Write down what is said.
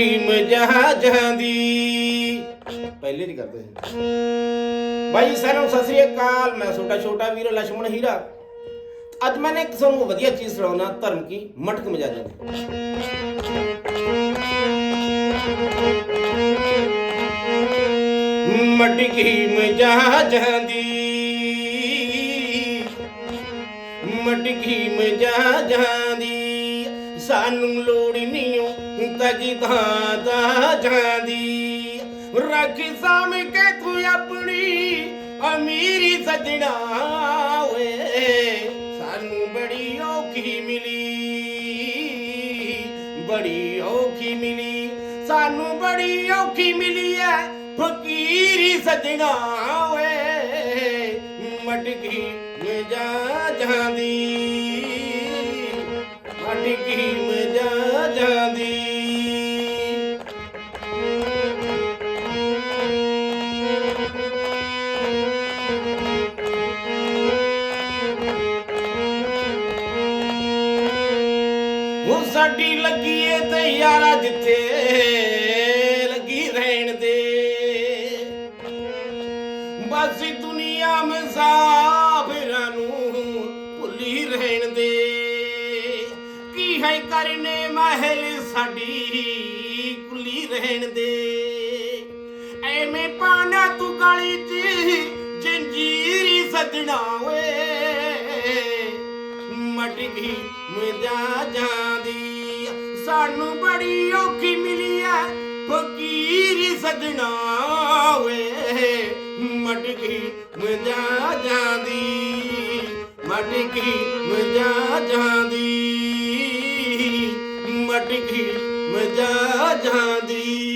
ਜਹਾਂ ਜਹਾਂ ਦੀ ਪਹਿਲੇ ਨਹੀਂ ਕਰਦੇ ਸੀ ਭਾਈ ਸਾਰਿਆਂ ਨੂੰ ਸਤਿ ਸ੍ਰੀ ਅਕਾਲ, ਮੈਂ ਛੋਟਾ ਛੋਟਾ ਵੀਰ ਲక్ష్మణ ਹੀਰਾ। ਅੱਜ ਮੈਂ ਇੱਕ ਤੁਹਾਨੂੰ ਵਧੀਆ ਚੀਜ਼ ਸੁਣਾਉਣਾ, ਧਰਮ ਕੀ? ਮਟਕ ਮਜਾਜਾਂ ਦੀ। ਮਟਕੀ ਮਜਾਜਾਂ ਦੀ। ਮਟਕੀ ਮਜਾਜਾਂ ਦੀ। ਸਾਨੂੰ ਲੋੜ ਨਹੀਂ ਓ ਤਜੀ ਥਾਂ ਦਾ ਜਾਂਦੀ। ਰੱਖ ਸਾਮ ਕੇ ਤੂੰ ਆਪਣੀ ਅਮੀਰੀ ਸਜਣਾ ਓਏ। ਸਾਨੂੰ ਬੜੀ ਔਖੀ ਮਿਲੀ, ਬੜੀ ਔਖੀ ਮਿਲੀ। ਸਾਨੂੰ ਬੜੀ ਔਖੀ ਮਿਲੀ ਐ, ਫਕੀਰੀ ਸਜਣਾ ਉਹ ਸਾਡੀ ਲੱਗੀ ਤੇ ਯਾਰਾ ਜਿੱਥੇ ਲੱਗੀ ਰਹਿਣ ਦੇ। ਬਸ ਦੁਨੀਆ ਮਸਾਫਿਰਾਂ ਨੂੰ ਭੁੱਲੀ ਰਹਿਣ ਦੇ। ਕੀ ਹੈ ਕਰਨੇ ਮਹਿਲ ਸਾਡੀ ਕੁੱਲੀ ਰਹਿਣ ਦੇ। ਐਵੇਂ ਪਾਣਾ ਤੂੰ ਗਲੀ ਚ, ਜੰਜੀਰੀ ਸਜਣਾ ਓਏ। ਮਟਕੀ ਮਜਾ ਜਾਂਦੀ ਸਾਨੂੰ ਬੜੀ ਔਖੀ ਮਿਲੀ ਐ ਫਕੀਰੀ ਸਜਣਾ ਓਏ ਮਟਕੀ ਮਜਾ ਜਾਂਦੀ ਮਟਕੀ ਮਜਾ ਜਾਂਦੀ ਮਟਕੀ ਮਜਾ ਜਾਂਦੀ।